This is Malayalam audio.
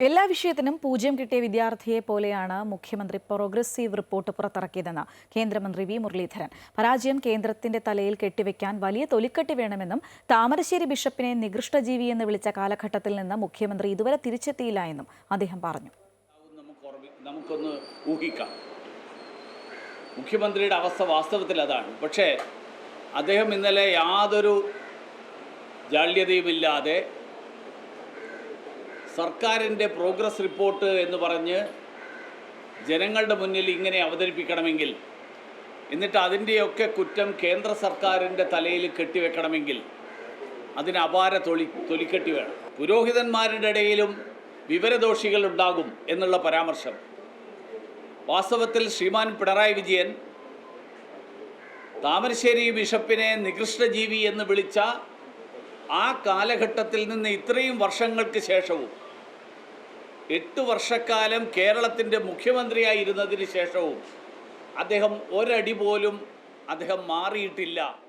എല്ലാ വിഷയത്തിനും പൂജ്യം കിട്ടിയ വിദ്യാർത്ഥിയെ പോലെയാണ് മുഖ്യമന്ത്രി പ്രോഗ്രസീവ് റിപ്പോർട്ട് പുറത്തിറക്കിയതെന്ന് കേന്ദ്രമന്ത്രി വി മുരളീധരൻ. പരാജയം കേന്ദ്രത്തിന്റെ തലയിൽ കെട്ടിവെക്കാൻ വലിയ തൊലിക്കെട്ട് വേണമെന്നും താമരശ്ശേരി ബിഷപ്പിനെ നികൃഷ്ടജീവി എന്ന് വിളിച്ച കാലഘട്ടത്തിൽ നിന്ന് മുഖ്യമന്ത്രി ഇതുവരെ തിരിച്ചെത്തിയില്ല എന്നും അദ്ദേഹം പറഞ്ഞു. നമുക്ക് നമുക്കൊന്ന് ഊഹിക്കാം. മുഖ്യമന്ത്രിയുടെ അവസ്ഥ വാസ്തവത്തിൽ അതാണ്. പക്ഷേ അദ്ദേഹം ഇന്നലെ യാതൊരു ജാള്യതയുമില്ലാതെ സർക്കാരിന്റെ പ്രോഗ്രസ് റിപ്പോർട്ട് എന്ന് പറഞ്ഞ് ജനങ്ങളുടെ മുന്നിൽ ഇങ്ങനെ അവതരിപ്പിക്കണമെങ്കിൽ എന്നിട്ട് അതിന്റെയൊക്കെ കുറ്റം കേന്ദ്ര സർക്കാരിന്റെ തലയിൽ കെട്ടിവെക്കണമെങ്കിൽ അതിന് അപാര തൊളി തൊലിക്കെട്ടി വേണം. പുരോഹിതന്മാരുടെ ഇടയിലും വിവരദോഷികൾ ഉണ്ടാകും എന്നുള്ള പരാമർശം. വാസ്തവത്തിൽ ശ്രീമാൻ പിണറായി വിജയൻ താമരശ്ശേരി ബിഷപ്പിനെ നികൃഷ്ടജീവി എന്ന് വിളിച്ച ആ കാലഘട്ടത്തിൽ നിന്ന് ഇത്രയും വർഷങ്ങൾക്ക് ശേഷവും എട്ട് വർഷക്കാലം കേരളത്തിന്റെ മുഖ്യമന്ത്രിയായിരുന്നതിന് ശേഷവും അദ്ദേഹം ഒരടി പോലും അദ്ദേഹം മാറിയിട്ടില്ല.